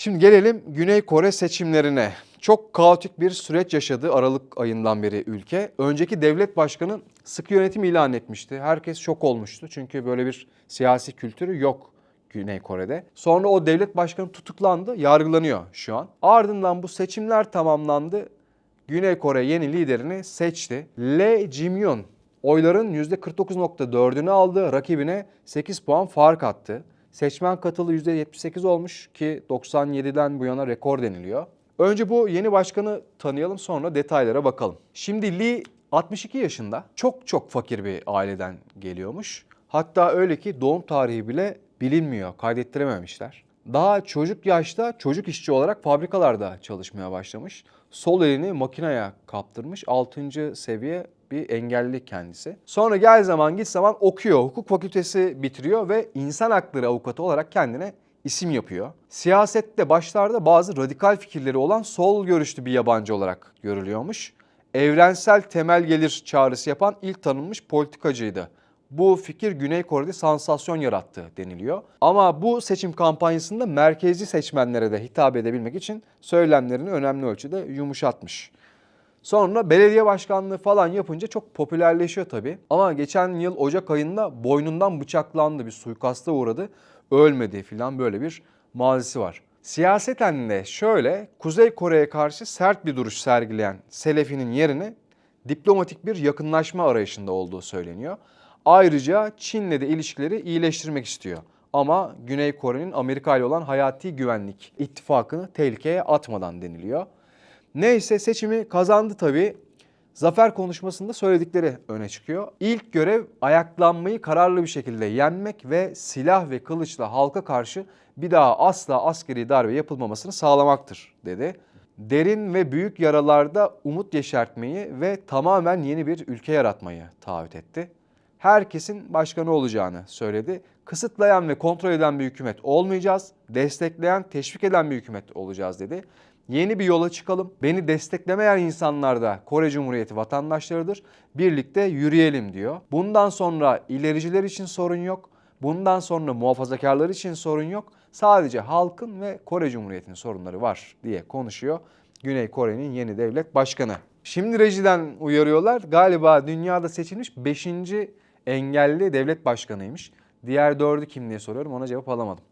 Şimdi gelelim Güney Kore seçimlerine. Çok kaotik bir süreç yaşadı Aralık ayından beri ülke. Önceki devlet başkanı sıkı yönetim ilan etmişti. Herkes şok olmuştu çünkü böyle bir siyasi kültürü yok Güney Kore'de. Sonra o devlet başkanı tutuklandı, yargılanıyor şu an. Ardından bu seçimler tamamlandı. Güney Kore yeni liderini seçti. Lee Jimyon oyların %49.4'ünü aldı. Rakibine 8 puan fark attı. Seçmen katılı %78 olmuş ki 97'den bu yana rekor deniliyor. Önce bu yeni başkanı tanıyalım sonra detaylara bakalım. Şimdi Lee 62 yaşında çok çok fakir bir aileden geliyormuş. Hatta öyle ki doğum tarihi bile bilinmiyor, kaydettirememişler. Daha çocuk yaşta çocuk işçi olarak fabrikalarda çalışmaya başlamış. Sol elini makineye kaptırmış. 6. seviye bir engelli kendisi. Sonra gel zaman git zaman okuyor. Hukuk fakültesi bitiriyor ve insan hakları avukatı olarak kendine isim yapıyor. Siyasette başlarda bazı radikal fikirleri olan sol görüşlü bir yabancı olarak görülüyormuş. Evrensel temel gelir çağrısı yapan ilk tanınmış politikacıydı. Bu fikir Güney Kore'de sansasyon yarattı deniliyor. Ama bu seçim kampanyasında merkezi seçmenlere de hitap edebilmek için söylemlerini önemli ölçüde yumuşatmış. Sonra belediye başkanlığı falan yapınca çok popülerleşiyor tabii. Ama geçen yıl Ocak ayında boynundan bıçaklandı, bir suikasta uğradı. Ölmedi filan böyle bir mazisi var. Siyaseten de şöyle Kuzey Kore'ye karşı sert bir duruş sergileyen Selefi'nin yerini diplomatik bir yakınlaşma arayışında olduğu söyleniyor. Ayrıca Çin'le de ilişkileri iyileştirmek istiyor. Ama Güney Kore'nin Amerika ile olan hayati güvenlik ittifakını tehlikeye atmadan deniliyor. Neyse seçimi kazandı tabii. Zafer konuşmasında söyledikleri öne çıkıyor. İlk görev ayaklanmayı kararlı bir şekilde yenmek ve silah ve kılıçla halka karşı bir daha asla askeri darbe yapılmamasını sağlamaktır dedi. Derin ve büyük yaralarda umut yeşertmeyi ve tamamen yeni bir ülke yaratmayı taahhüt etti. Herkesin başkanı olacağını söyledi. Kısıtlayan ve kontrol eden bir hükümet olmayacağız. Destekleyen, teşvik eden bir hükümet olacağız dedi. Yeni bir yola çıkalım. Beni desteklemeyen insanlar da Kore Cumhuriyeti vatandaşlarıdır. Birlikte yürüyelim diyor. Bundan sonra ilericiler için sorun yok. Bundan sonra muhafazakarlar için sorun yok. Sadece halkın ve Kore Cumhuriyeti'nin sorunları var diye konuşuyor. Güney Kore'nin yeni devlet başkanı. Şimdi rejiden uyarıyorlar. Galiba dünyada seçilmiş 5. engelli devlet başkanıymış. Diğer dördü kim diye soruyorum ona cevap alamadım.